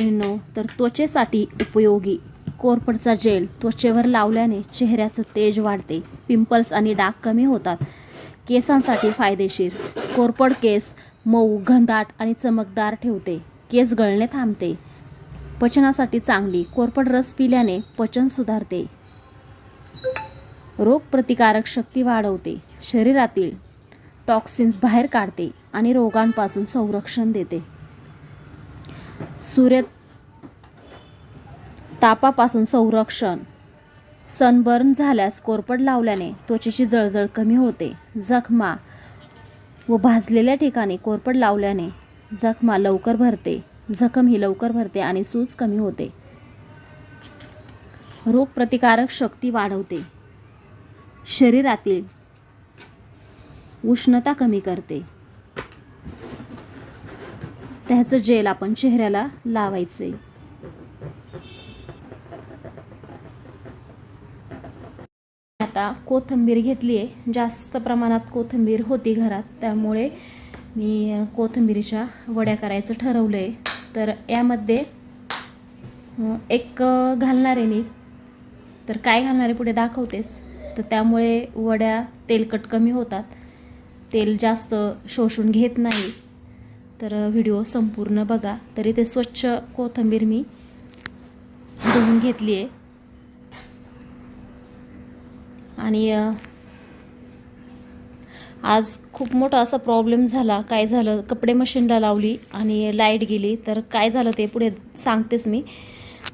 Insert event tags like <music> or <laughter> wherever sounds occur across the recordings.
मैत्रिणींनो तर त्वचेसाठी उपयोगी. कोरपडचा जेल त्वचेवर लावल्याने चेहऱ्याचं तेज वाढते. पिंपल्स आणि डाग कमी होतात. केसांसाठी फायदेशीर. कोरपड केस मऊ घनदाट आणि चमकदार ठेवते. केस गळणे थांबते. पचनासाठी चांगली. कोरपड रस पिल्याने पचन सुधारते. रोगप्रतिकारक शक्ती वाढवते. शरीरातील टॉक्सिन्स बाहेर काढते आणि रोगांपासून संरक्षण देते. सूर्य तापापासून संरक्षण. सनबर्न झाल्यास कोरपड लावल्याने त्वचेची जळजळ कमी होते. जखमा व भाजलेल्या ठिकाणी कोरपड लावल्याने जखमा लवकर भरते. जखम ही लवकर भरते आणि सूज कमी होते. रोगप्रतिकारक शक्ती वाढवते. शरीरातील उष्णता कमी करते. त्याचं जेल आपण चेहऱ्याला लावायचे. आता कोथिंबीर घेतली आहे. जास्त प्रमाणात कोथिंबीर होती घरात. त्यामुळे मी कोथंबीरीच्या कोथिंबीरीच्या वड्या करायचं ठरवलं आहे तर यामध्ये एक घालणार आहे मी. तर काय घालणार आहे पुढे दाखवतेच. तर त्यामुळे वड्या तेलकट कमी होतात. तेल जास्त शोषून घेत नाही. तर व्हिडिओ संपूर्ण बघा. तरी ते स्वच्छ कोथिंबीर मी धुवून घेतली आहे. आणि आज खूप मोठा असा प्रॉब्लेम झाला. काय झालं? कपडे मशीनला लावली आणि लाइट गेली. तर काय झालं ते पुढे सांगतेच मी.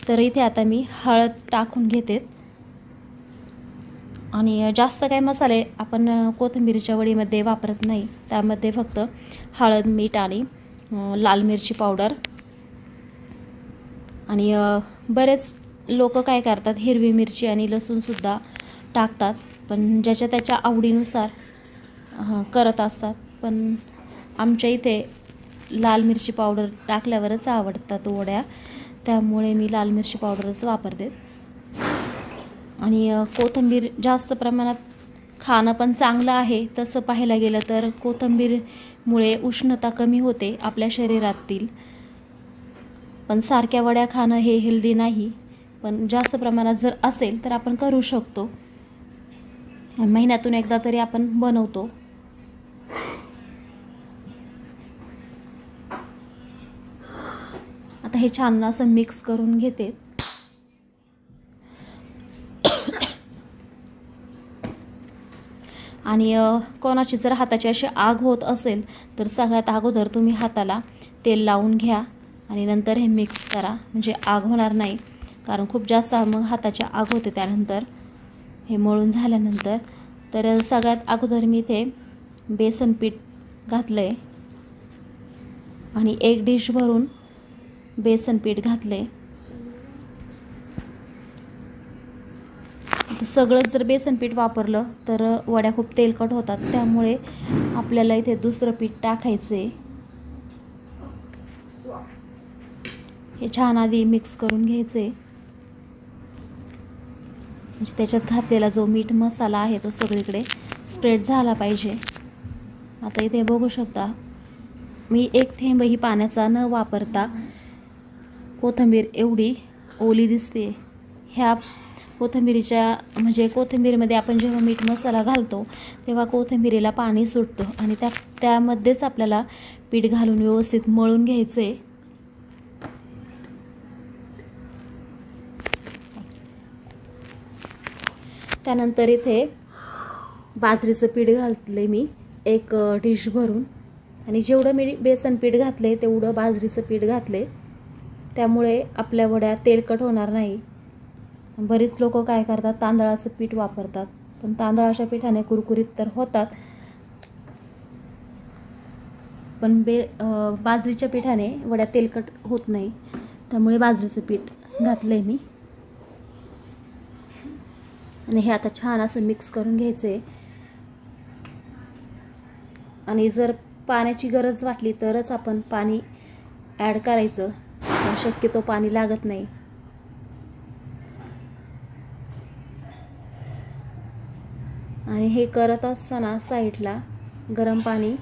तर इथे आता मी हळद टाकून घेते. आणि जास्त काय मसाले आपण कोथिंबीरच्या वडीमध्ये वापरत नाही. त्यामध्ये फक्त हळद मीठ आणि लाल मिरची पावडर. आणि बरेच लोक काय करतात हिरवी मिरची आणि लसूणसुद्धा टाकतात पण ज्याच्या त्याच्या आवडीनुसार करत असतात. पण आमच्या इथे लाल मिरची पावडर टाकल्यावरच आवडतात वड्या त्यामुळे मी लाल मिरची पावडरच वापरते. आणि कोथिंबीर जास्त प्रमाणात खाणं पण चांगलं आहे. तसं पाहायला गेलं तर कोथिंबीरमुळे उष्णता कमी होते आपल्या शरीरातील. पण सारख्या वड्या खाणं हे हेल्दी नाही. पण जास्त प्रमाणात जर असेल तर आपण करू शकतो. महिन्यातून एकदा तरी आपण बनवतो. आता हे छान असं मिक्स करून घेते. <coughs> आणि कोणाची जर हाताची अशी आग होत असेल तर सगळ्यात अगोदर तुम्ही हाताला तेल लावून घ्या आणि नंतर हे मिक्स करा. म्हणजे आग होणार नाही. कारण खूप जास्त मग हाताची आग होते त्यानंतर. हे मळून झाल्यानंतर. तर सगळ्यात अगोदर मी इथे बेसन पीठ घातलं आहे आणि एक डिश भरून बेसन पीठ घातलं आहे सगळंच जर बेसन पीठ वापरलं तर वड्या खूप तेलकट होतात. त्यामुळे आपल्याला इथे दुसरं पीठ टाकायचं आहे हे छान आधी मिक्स करून घ्यायचं आहे म्हणजे त्याच्यात घातलेला जो मीठ मसाला आहे तो सगळीकडे स्प्रेड झाला पाहिजे. आता इथे बघू शकता मी एक थेंबही पाण्याचा न वापरता कोथिंबीर एवढी ओली दिसते ह्या कोथिंबिरीच्या म्हणजे कोथिंबीरमध्ये आपण जेव्हा मीठ मसाला घालतो तेव्हा कोथिंबिरीला पाणी सुटतं आणि त्या त्यामध्येच आपल्याला पीठ घालून व्यवस्थित मळून घ्यायचं आहे त्यानंतर इथे बाजरीचं पीठ घातले मी एक डिश भरून आणि जेवढं मी बेसन पीठ घातले तेवढं बाजरीचं पीठ घातले त्यामुळे आपल्या वड्या तेलकट होणार नाही. बरीच लोक काय करतात तांदळाचं पीठ वापरतात. पण तांदळाच्या पिठाने कुरकुरीत तर होतात. पण बे बाजरीच्या पिठाने वड्या तेलकट होत नाही. त्यामुळे बाजरीचं पीठ घातलं आहे मी. आणि हे आता छान असं मिक्स करून घ्यायचं आहे आणि जर पाण्याची गरज वाटली तरच आपण पाणी ॲड करायचं. पण शक्यतो पाणी लागत नाही. आणि हे करत असताना साईडला गरम पाणी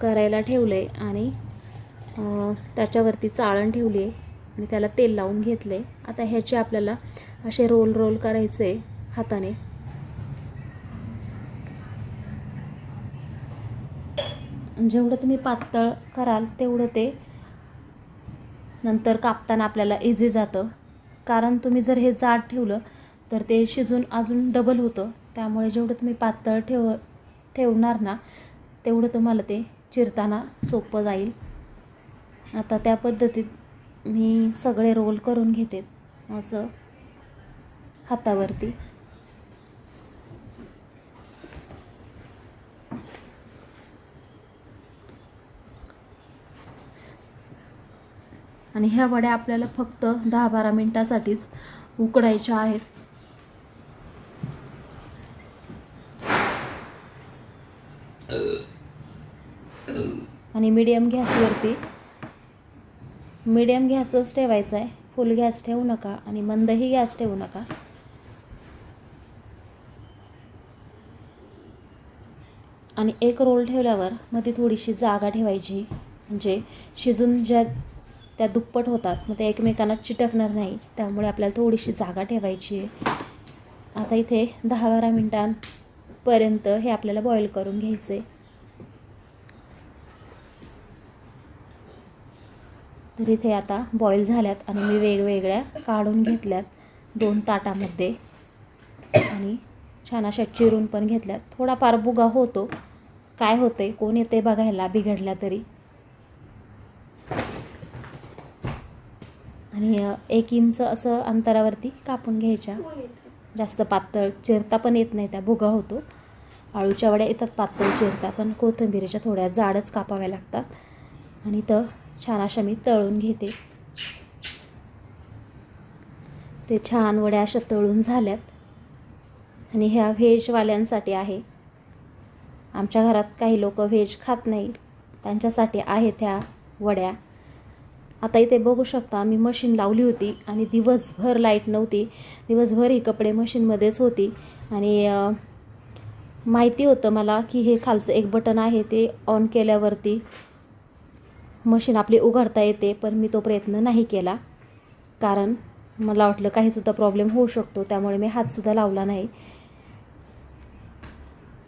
करायला ठेवलं आहे आणि त्याच्यावरती चाळण ठेवली आहे आणि त्याला तेल लावून घेतले आता ह्याचे आपल्याला असे रोल रोल करायचे हाताने. जेवढं तुम्ही पातळ कराल तेवढं ते नंतर कापताना आपल्याला इझी जातं. कारण तुम्ही जर हे जाड ठेवलं तर ते शिजून अजून डबल होतं. त्यामुळे जेवढं तुम्ही पातळ ठेव ठेवणार ना तेवढं तुम्हाला ते चिरताना सोपं जाईल. आता त्या पद्धतीत मी सगळे रोल करून घेते असं हातावरती. आणि ह्या वड्या आपल्याला फक्त दहा बारा मिनटासाठीच उकडायच्या आहेत. आणि मीडियम गॅसवरती मीडियम गॅसच ठेवायचा आहे फुल गॅस ठेवू नका आणि मंदही गॅस ठेवू नका. आणि एक रोल ठेवल्यावर मग ती थोडीशी जागा ठेवायची. म्हणजे शिजून ज्या त्या दुप्पट होतात मग त्या एकमेकांना चिटकणार नाही. त्यामुळे आपल्याला थोडीशी जागा ठेवायची आहे. आता इथे दहा बारा पर्यंत हे आपल्याला बॉईल करून घ्यायचं आहे तर इथे आता बॉईल झाल्यात आणि मी वेगवेगळ्या काढून घेतल्यात दोन ताटामध्ये. आणि छान अशा चिरून पण घेतल्यात. थोडाफार बुगा होतो. काय होते कोण येते बघायला बिघडल्या तरी. आणि एक इंच असं अंतरावरती कापून घ्यायच्या. जास्त पातळ चिरता पण येत नाही त्या भुगा होतो. आळूच्या वड्या येतात पातळ चिरता पण कोथिंबिरीच्या थोड्या जाडच कापाव्या लागतात. आणि तर छान अशा मी तळून घेते. ते छान वड्या अशा तळून झाल्यात. आणि ह्या व्हेजवाल्यांसाठी आहे. आमच्या घरात काही लोक व्हेज खात नाही. त्यांच्यासाठी आहेत ह्या वड्या. आता इथे बघू शकता मी मशीन लावली होती आणि दिवसभर लाइट नव्हती. दिवसभर ही कपडे मशीनमध्येच होती. आणि माहिती होतं मला की हे खालचं एक बटन आहे ते ऑन केल्यावरती मशीन आपली उघडता येते पण मी तो प्रयत्न नाही केला. कारण मला वाटलं काहीसुद्धा प्रॉब्लेम होऊ शकतो त्यामुळे मी हातसुद्धा लावला नाही.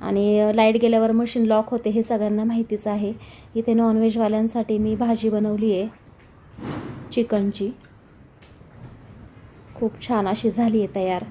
आणि लाइट गेल्यावर मशीन लॉक होते हे सगळ्यांना माहितीच आहे. इथे नॉनव्हेजवाल्यांसाठी मी भाजी बनवली आहे चिकनची खूप छान अशी झाली आहे तयार.